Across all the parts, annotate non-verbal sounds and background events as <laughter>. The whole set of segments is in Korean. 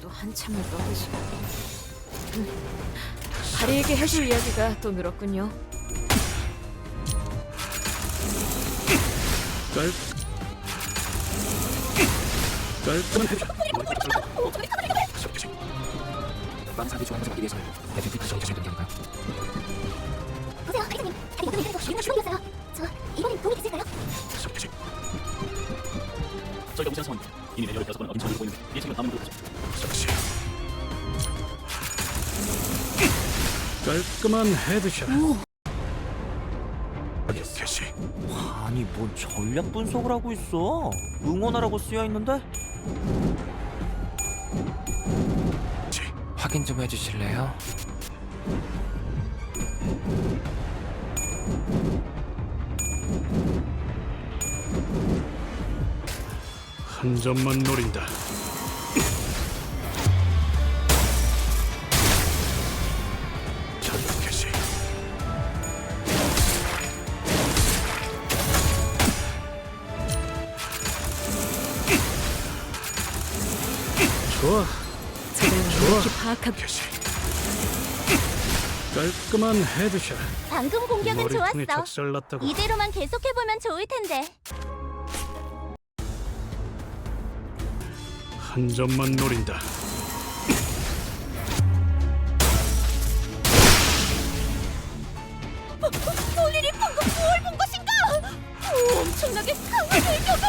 또 한참을 떠드시고 다리에게 해줄 이야기가 또 늘었군요. 깔 깔끔한 해줘. 많은 사람들이 좋아하는 것을 막기 위해서는 에듀피트 정책을 등장할까요? 보세요, 회장님. 다리 이번에 그래도 이번에 주먹이었어요. 저 이번엔 도움이 됐을까요? 저희가 무시한 상황입니다. 이미 내 여섯 번 어린 처지고 있는데 예측은 것이죠. 적시. 깔끔한 헤드샷. 개시. 아니 뭔 전략 분석을 하고 있어? 응원하라고 쓰여 있는데? 확인 좀 해주실래요? 한 점만 노린다. <laughs> 좋아. 제가 좋아. 이렇게 개시. 깔끔한 헤드샷. 방금 공격은 좋았어. 작살났다고. 이대로만 계속해보면 좋을 텐데. 한 점만 노린다. 볼일이 방금 무얼 본 것인가? 오, 엄청나게 강한 일격을!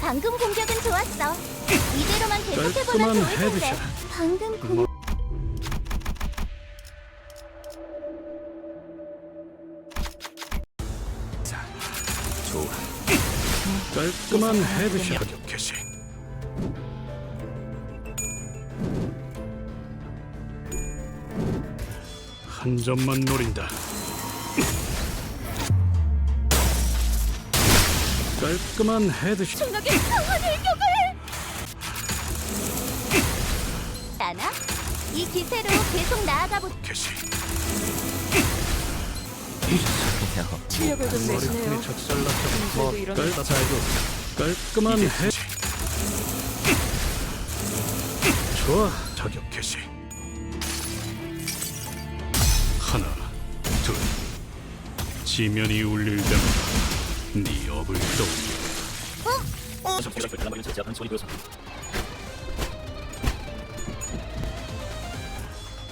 방금 공격은 좋았어. 이대로만 계속해보면 깔끔한 좋을 텐데. 헤드샷. 방금 깔끔한 헤드샷. 개시. 한 점만 노린다. 깔끔한 헤드샷. 엄청나게 강한 일격을! 나나? 이 기세로 계속 나아가보... 개시. 이러냐? 실력을 좀 머리통에 내시네요. 작살났다고. 그래도 이런 깔끔하고 깔끔한 헤드. 좋아. 저격 개시. 하나, 둘. 지면이 울릴 때마다 네 업을 떠올려. 소리 들어서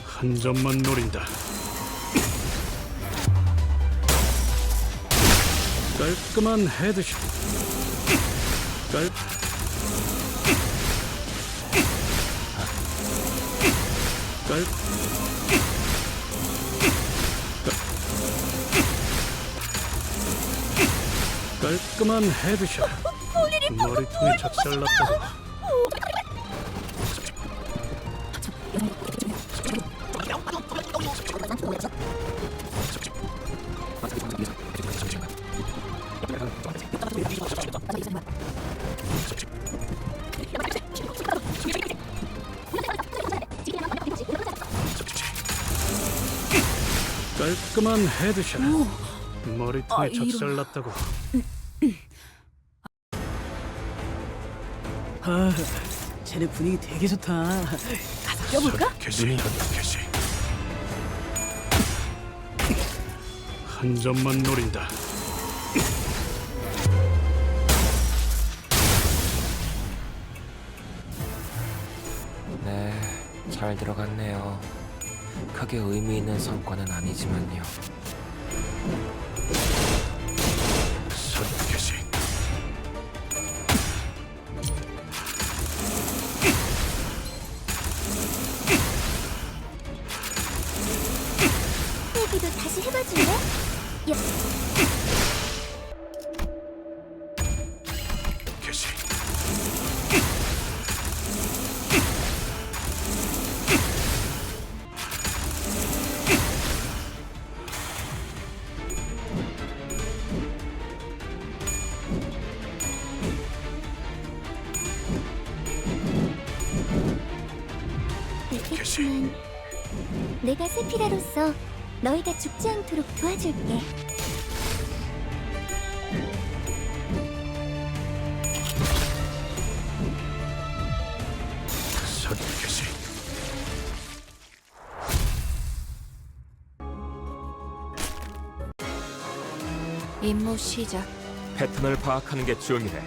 한 점만 노린다. 깔끔한 헤드샷. 깔. 깔. 깔끔한 헤드샷. 머리통에 작살났다고. 깔끔한 헤드샷. 머리통에 아, 이런. 작살났다고. 아, 쟤네 분위기 되게 좋다. 가서 껴볼까? 개시. 개시. 한 점만 노린다. 네, 잘 들어갔네요. 크게 의미 있는 성과는 아니지만요. 얘기도 다시 해봐줄래? 여... 알겠지. 내가 세피라로서 너희가 죽지 않도록 도와줄게. 임무 시작. 패턴을 파악하는 게 중요해.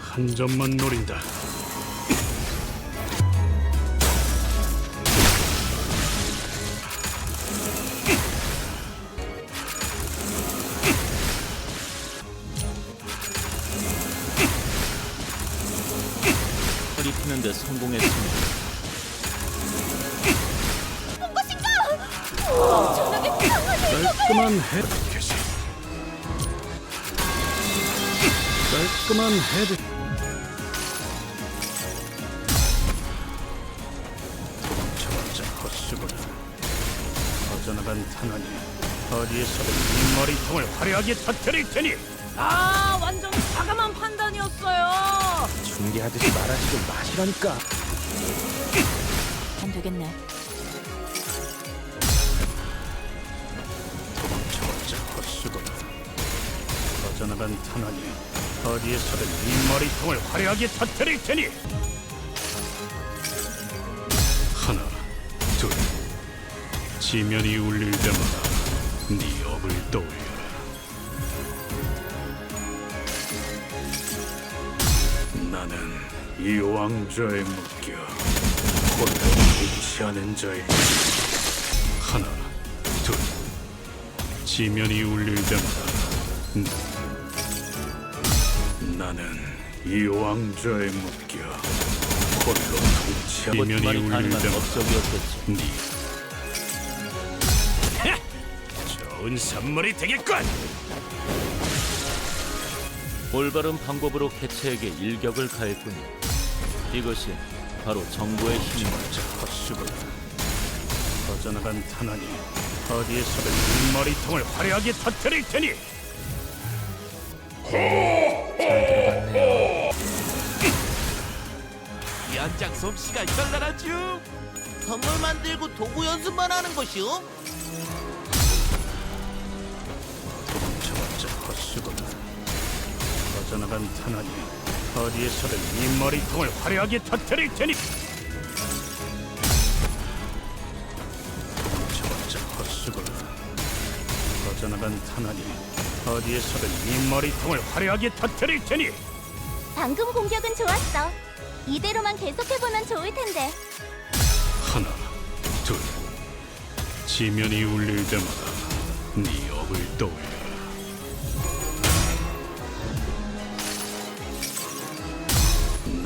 한 점만 노린다. 피는데 성공했습니다. 깔끔한 헤드 캐시. 깔끔한 헤드. 도망쳐봤자 헛수고다. 퍼져나간 탄환이 어디에서든 이 머리통을 화려하게 터뜨릴 테니 아 완전 과감한 판단이었어요. 중계하듯이 말하지 좀 마시라니까. 안 되겠네. 도망쳐봤자 헛수고다. 퍼져나간 탄환이 어디에서든 이 머리통을 화려하게 터뜨릴 테니 하나, 둘, 지면이 울릴 때마다 네 업을 떠올려 이 왕좌에 묶여 홀로 통치하는 자일지 하나, 둘, 지면이 울릴 때마다 음. 나는 이 왕좌에 묶여 홀로 통치하는 지면이 울릴 때마다. 네 좋은 선물이 되겠군. 올바른 방법으로 개체에게 일격을 가했군요. 이것이 바로 정보의 힘입니다. 자, 헛수고다. 퍼져나간 탄환이 어디에서든 이 머리통을 화려하게 터뜨릴 테니 연장 솜씨가 널널하죠 선물 만들고 도구 연습만 하는 것이오 탄환이 어디에서든 이 머리통을 화려하게 터뜨릴 테니 헛수고다. 퍼져나간 탄환이 어디에서든 이 머리통을 화려하게 터뜨릴 테니 방금 공격은 좋았어. 이대로만 계속해보면 좋을 텐데. 하나, 둘. 지면이 울릴 때마다 네 업을 떠올려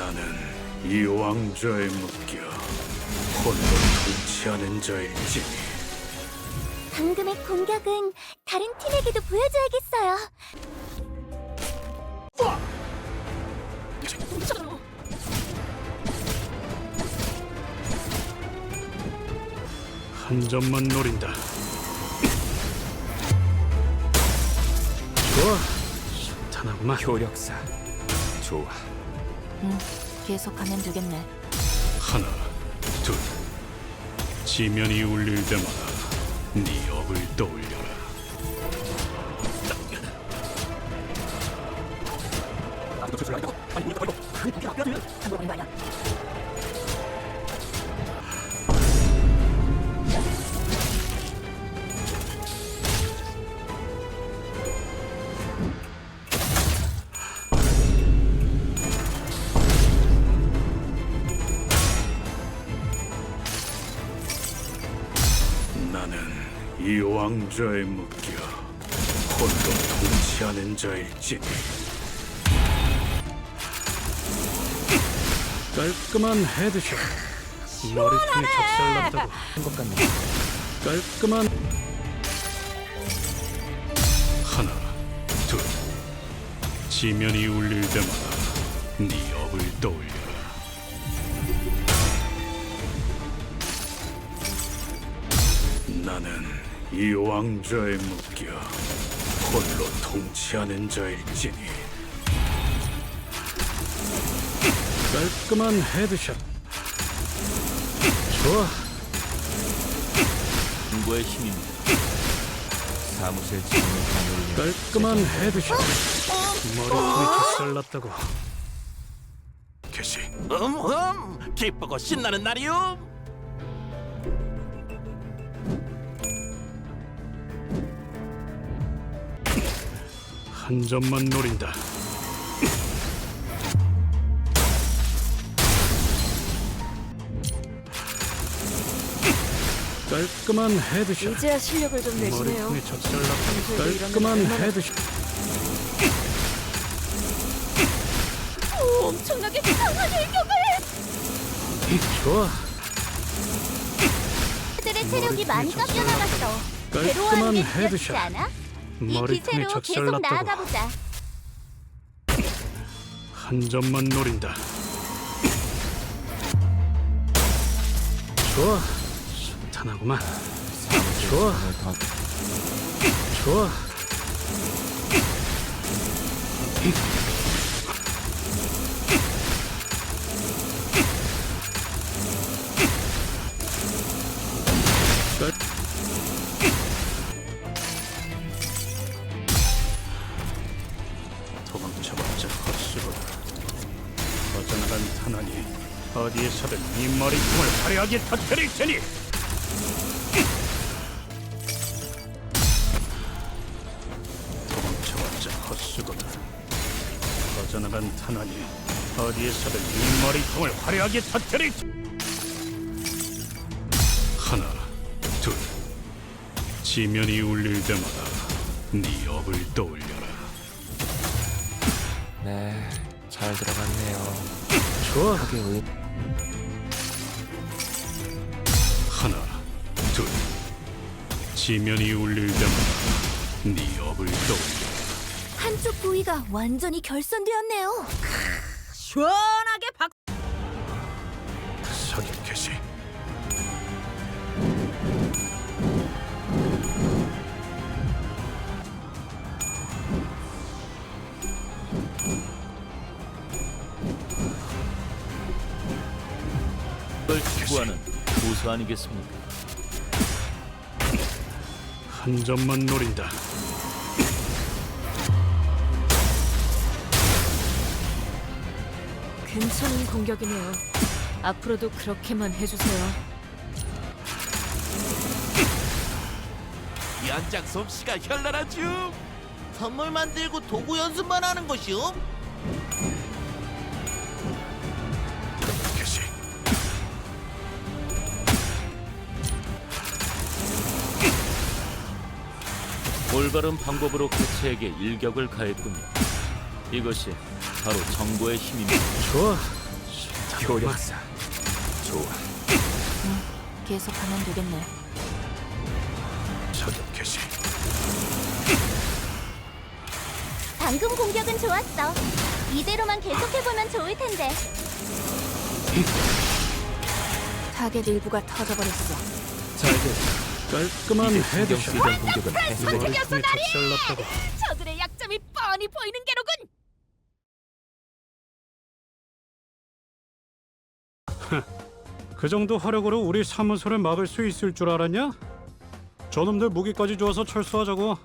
나는 이 왕좌에 묶여 홀로 통치하는 자일지니 방금의 공격은 다른 팀에게도 보여줘야겠어요. 한 점만 노린다. 좋아, 탄하구만. 효력사. 좋아. 응. 계속하면 되겠네. 하나, 둘. 지면이 울릴 때마다 네 업을 떠올려라. 나도 아니고. 아니 우리 빨리. 나는 왕좌에 묶여 홀로 통치하는 자일지니 깔끔한 헤드샷. 머리통이 작살났다고. 것 같네. 깔끔한. 하나 둘. 지면이 울릴 때마다 네 업을 떠올려라. 나는 이 왕좌에 묶여 홀로 통치하는 자일지니. 깔끔한 헤드샷. 좋아. 정보의 힘입니다. 사무실 지원을 하늘 깔끔한 헤드샷. 머리통이 작살났다고. 개시. 음흠 기쁘고 신나는 날이오 한 점만 노린다. 깔끔한 헤드샷. 이제야 실력을 좀 내시네요. 평소에도 이러면 깔끔한 헤드샷. 오, 엄청나게 강한 일격을! 좋아. 그들의 체력이 많이 깎여 나갔어. 깔끔한 괴로워하는 게 헤드샷. 않아? 이 머리 통에 기세로 계속 적절났다고 나아가보자. 한 점만 노린다. 좋아. 탄하구만. 좋아. 좋아. 화려하게 터뜨릴 테니. 도망쳐봤자 헛수고다. 퍼져나간 탄환이 어디에서든 이 머리통을 화려하게 터뜨릴. 하나, 둘. 지면이 울릴 때마다 네 업을 떠올려라. 네, 잘 들어갔네요. 좋아. 크게 의... 지면이 울릴 때마다 네 업을 떠올려. 한쪽 부위가 완전히 결선되었네요. 시원하게 박. 사격 개시. 그걸 추구하는 고수 아니겠습니까? 한 점만 노린다. 괜찮은 공격이네요. 앞으로도 그렇게만 해주세요. 연장 솜씨가 현란하죠. 선물 만들고 도구 연습만 하는 것이요. 올바른 방법으로 개체에게 일격을 가했군요. 이것이 바로 정보의 힘입니다. 좋아. 효력사. 좋아. 계속하면 되겠네. 사격 개시. 방금 공격은 좋았어. 이대로만 계속해보면 좋을 텐데. 타겟 일부가 터져버렸어. 잘 돼. 깔끔한 신경 헤드샷. 쓰이던 공격은 패스를 머리통에 적절났다고. 저들의 약점이 뻔히 보이는 게로군. <laughs> 그 정도 화력으로 우리 사무소를 막을 수 있을 줄 알았냐? 저놈들 무기까지 주어서 철수하자고.